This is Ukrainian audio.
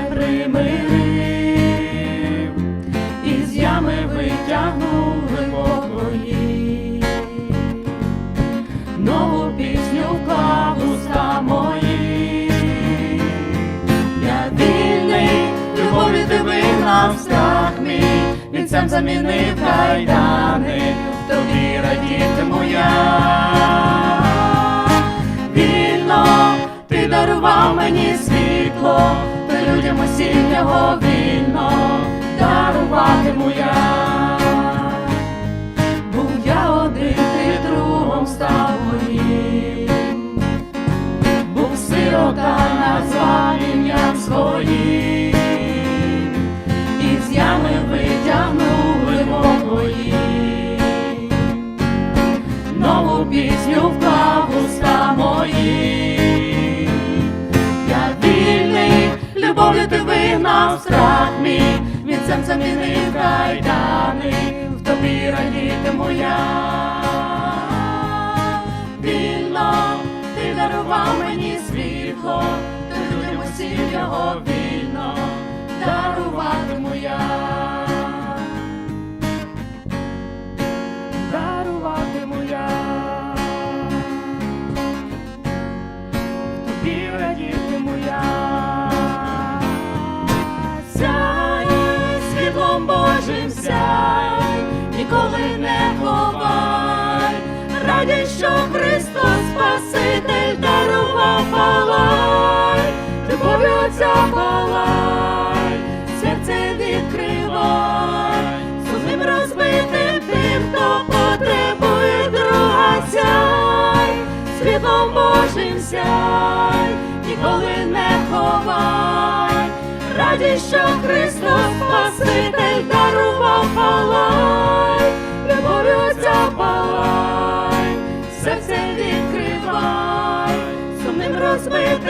мене примирив, із ями витягнув глибокої, нову пісню вклав мої, я вільний, любові ти вигнав страх мій, він сам замінив кайдани, тобі радітиму я. Дарував мені світло людям усім його вільно вигнав страх мій, від сам замінив кайдани, в тобі радіти моя, Вільно ти дарував мені світло, ти людям усім його вільно Божим сяй, ніколи не ховай, радість, що Христос Спаситель дарував палай, любов'ю Отця палай, серце відкривай, сумним розбитим тим, хто потребує друга сяй, світлом Божим сяй, ніколи радість, що Христос Спаситель дарував палай, любов'ю ця палай, серце відкривай, сумним розбити.